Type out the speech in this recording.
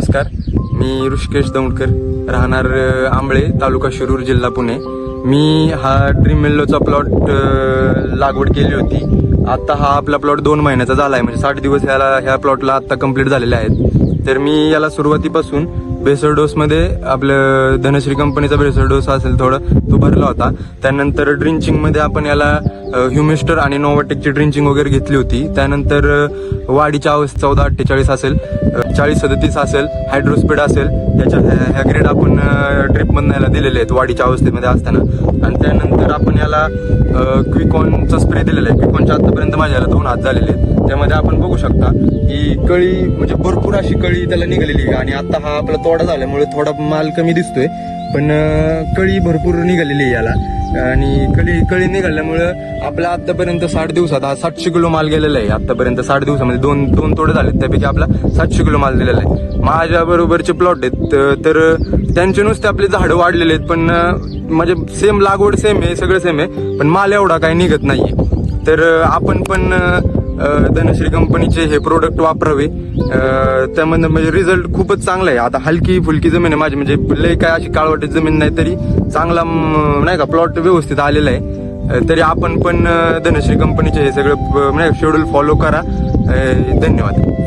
नमस्कार. मी ऋषिकेश दौंडकर राहणार आंबळे तालुका शिरूर जिल्हा पुणे. मी हा ड्रीम मेल्लोचा प्लॉट लागवड केली होती. आता हा आपला प्लॉट दोन महिन्याचा झाला आहे म्हणजे साठ दिवस ह्याला ह्या प्लॉटला आता कंप्लीट झालेले आहेत. तर मी याला सुरुवातीपासून बेसर डोसमध्ये आपलं धनश्री कंपनीचा बेसर डोस असेल थोडं तो भरला होता. त्यानंतर ड्रिंचिंगमध्ये आपण याला ह्युमिस्टर आणि नोवाटेकची ड्रिंचिंग वगैरे घेतली होती. त्यानंतर वाढीच्या अवस्था चौदा अठ्ठेचाळीस असेल. चाळीस सदतीस असेल हायड्रोस्पीड असेल याच्या ह्या- ग्रेड आपण ट्रिपमधनं याला दिलेले आहेत वाढीच्या अवस्थेमध्ये असताना. आणि त्यानंतर आपण याला क्विकॉनचा स्प्रे दिलेला आहे. क्विकॉनच्या आतापर्यंत माझ्या याला दोन हात झालेले आहेत. त्यामध्ये आपण बघू शकता की कळी म्हणजे भरपूर अशी कळी त्याला निघालेली आहे. आणि आता हा आपला तोडा झाल्यामुळे थोडा माल कमी दिसतोय. पण कळी भरपूर निघालेली आहे याला. आणि कळी कळी निघाल्यामुळं आपला आतापर्यंत साठ दिवसात हा सातशे किलो माल गेलेला आहे. आतापर्यंत साठ दिवसामध्ये दोन दोन तोडे झालेत. त्यापैकी आपला सातशे किलो माल दिलेला आहे. माझ्या बरोबरचे प्लॉट आहेत. तर त्यांचे नुसते आपले झाडं वाढलेले आहेत पण म्हणजे सेम लागवड सेम आहे सगळं सेम आहे पण माल एवढा काही निघत नाहीये. तर आपण पण धनश्री कंपनीचे हे प्रोडक्ट वापरावे. त्यामध्ये त्यामधनं म्हणजे रिझल्ट खूपच चांगला आहे. आता हलकी फुलकी जमीन आहे माझी म्हणजे लय काय अशी काळवटी जमीन नाही तरी चांगला नाही का प्लॉट व्यवस्थित आलेला आहे. तरी आपण पण धनश्री कंपनीचे हे सगळं म्हणजे शेड्यूल फॉलो करा. धन्यवाद.